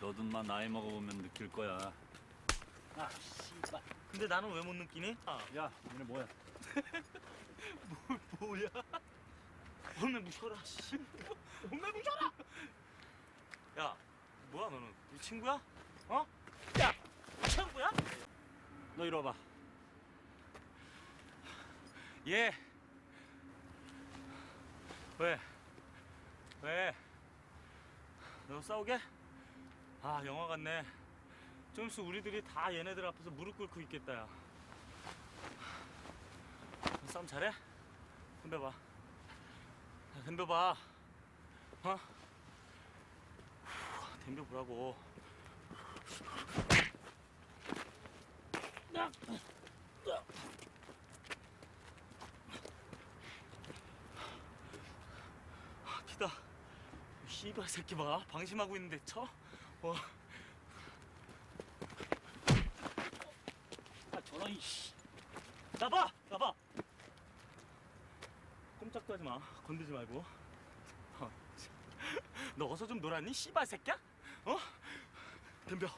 너든만 나이 먹어보면 느낄 거야. 아 씨발 근데 나는 왜 못 느끼니? 아 야, 너네 뭐야? 뭐야 몸매 무셔라 씨 몸매 무셔라 야 뭐야 너는 우리 친구야? 어? 야 친구야? 너 이리 와봐. 예 왜? 왜? 너 싸우게? 아 영화 같네. 좀 있으면 우리들이 다 얘네들 앞에서 무릎 꿇고 있겠다 야. 싸움 잘해? 덤벼봐. 야, 덤벼봐. 어? 후, 덤벼보라고. 아, 기다. 씨발 새끼 봐. 방심하고 있는데 쳐? 어. 아, 저런 씨. 나봐! 나봐! 꼼짝도 하지 마. 건들지 말고. 어, 너 어서 좀 놀았니? 씨발 새끼야? 어? 덤벼.